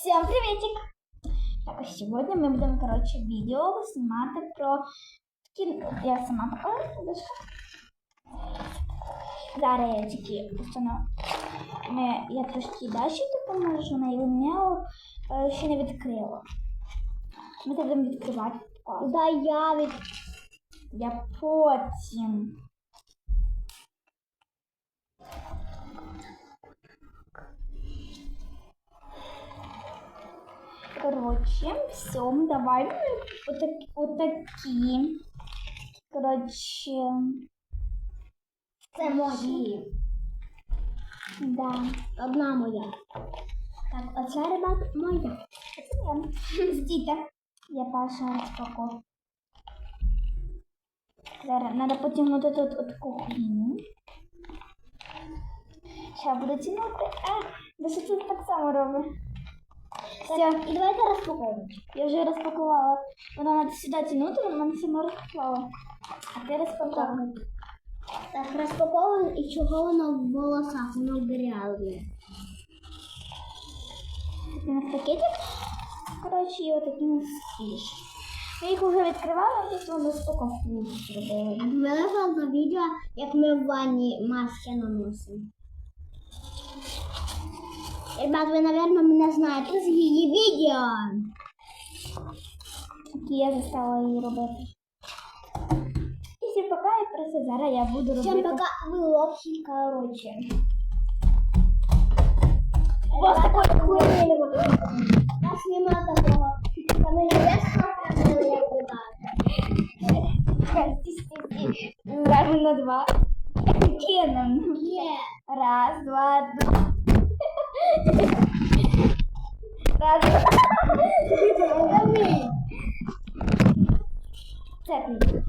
Всем приветик! Так, а сегодня мы будем, короче, видео снимать про такі... Я сама покажу. Зараз я тільки установ... Я трошки далі допоможу, на мене е, ще не відкрила. Ми це будемо відкривати. Да я від... Я потім. Короче, все, давай вот, так, вот такие. Короче, Це мої. да. Одна моя. Так, оце, ребят, моя. Ждите. Я перша розпаковка. Зараз треба потягнути тут от кухню. Зараз буду тягнути. А, да що так само робить? Все, І давайте розпаковувати. я вже розпакувала. Вона треба сюди тягнути, вона сама розпакувала. А ти розпаковуй. Так, розпаковуємо і чого воно в волосах, воно грязне. У нас пакетик. Коротше, і отакі у нас фіш. Ми їх вже відкривали, тут вам розпаковку зробили. Вилазила на відео, як ми в ванні маски наносимо. Ребят, ви, напевно, мене знаєте з її відео. які я застала її робити. І всім пока, і просто зараз я буду робити. Всем пока, ви лохи, короче. У вас такой хвилин. У нас нема такого. Там і лесно, як Зараз на два. Кинем. Є. Раз, два, два. Раз, два. Це ти.